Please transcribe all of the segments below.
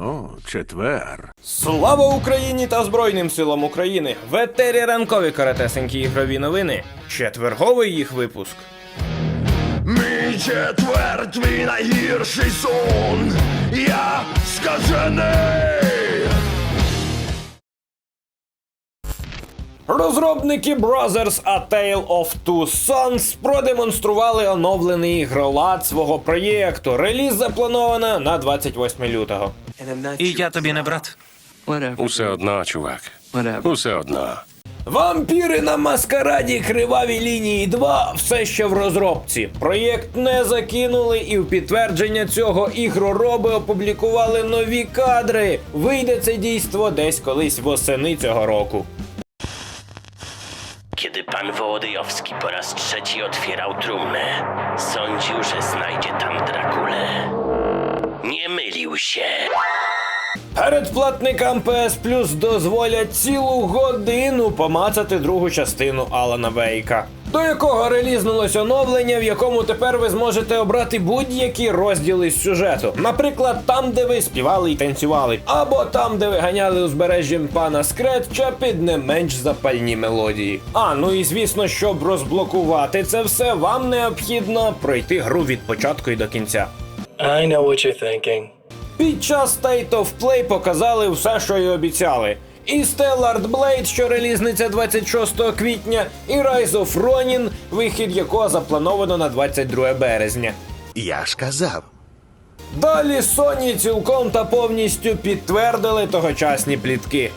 О, четвер. Слава Україні та Збройним силам України! В етері ранкові каратесенькі ігрові новини. Четверговий їх випуск. Мій четвер, твій найгірший сон. Я скажений. Розробники Brothers A Tale of Two Sons продемонстрували оновлений ігролад свого проєкту. Реліз заплановано на 28 лютого. І я тобі не брат. Усе одно, чувак. Усе одно. Вампіри на маскараді Криваві лінії 2 все ще в розробці. Проєкт не закинули, і в підтвердження цього ігророби опублікували нові кадри. Вийде це дійство десь колись восени цього року. Kiedy pan Wołodyjowski po raz trzeci otwierał trumnę, sądził, że znajdzie tam Drakulę. Nie mylił się. Передплатникам PS Plus дозволять цілу годину помацати другу частину Алана Вейка, до якого релізнулось оновлення, в якому тепер ви зможете обрати будь-які розділи з сюжету. Наприклад, там, де ви співали і танцювали, або там, де ви ганяли узбережжям пана Скретча під не менш запальні мелодії. А ну і звісно, щоб розблокувати це все, вам необхідно пройти гру від початку і до кінця. I know what you're thinking. Під час State of Play показали все, що й обіцяли. І Stellar Blade, що релізниться 26 квітня, і Rise of Ronin, вихід якого заплановано на 22 березня. Я ж казав. Далі Sony цілком та повністю підтвердили тогочасні плітки.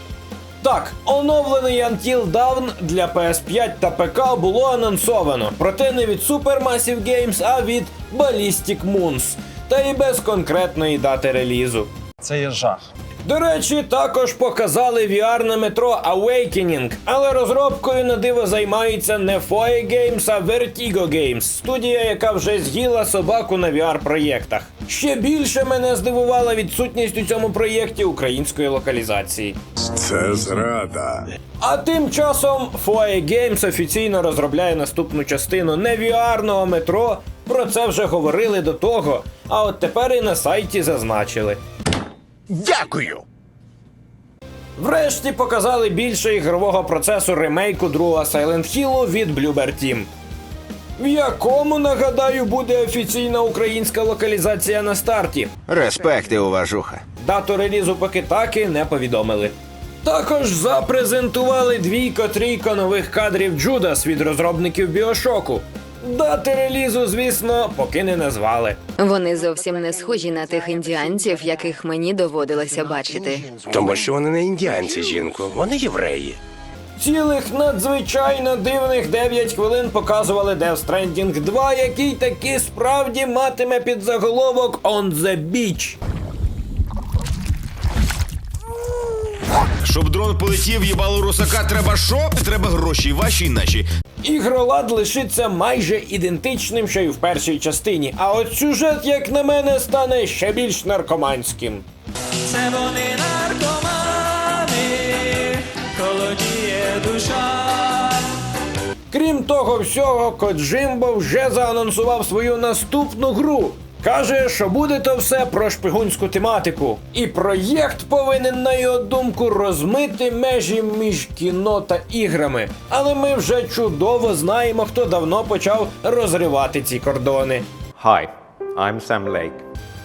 Так, оновлений Until Dawn для PS5 та ПК було анонсовано, проте не від Supermassive Games, а від Ballistic Moons, та і без конкретної дати релізу. Це є жах. До речі, також показали VR на метро Awakening, але розробкою на диво займаються не Foe Games, а Vertigo Games, студія, яка вже з'їла собаку на VR проєктах. Ще більше мене здивувала відсутність у цьому проєкті української локалізації. Це зрада. А тим часом Foe Games офіційно розробляє наступну частину не VR-ного метро. Про це вже говорили до того, а от тепер і на сайті зазначили. Дякую. Врешті показали більше ігрового процесу ремейку другого Silent Hill від Bloober Team. В якому, нагадаю, буде офіційна українська локалізація на старті. Респекти, уважуха. Дату релізу поки так і не повідомили. Також запрезентували двійко-трійко нових кадрів Джудас від розробників Біошоку. Дати релізу, звісно, поки не назвали. Вони зовсім не схожі на тих індіанців, яких мені доводилося бачити. Тому що вони не індіанці, жінку, вони євреї. Цілих надзвичайно дивних 9 хвилин показували Death Stranding 2, який таки справді матиме під заголовок On the Beach. Щоб дрон полетів, їбало русака, треба що? Треба гроші, ваші й наші. Ігролад лишиться майже ідентичним, що й в першій частині, а от сюжет, як на мене, стане ще більш наркоманським. Це вони наркомани, колодіє душа. Крім того всього, Коджимбо вже заанонсував свою наступну гру. Каже, що буде то все про шпигунську тематику. І проєкт повинен, на його думку, розмити межі між кіно та іграми. Але ми вже чудово знаємо, хто давно почав розривати ці кордони. Hi, I'm Sam Lake.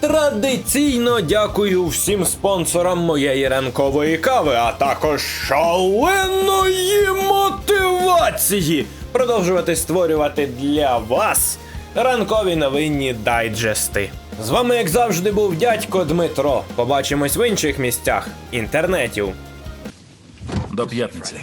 Традиційно дякую всім спонсорам моєї ранкової кави, а також шаленої мотивації продовжувати створювати для вас ранкові новинні дайджести. З вами, як завжди, був дядько Дмитро. Побачимось в інших місцях інтернетів. До п'ятниці.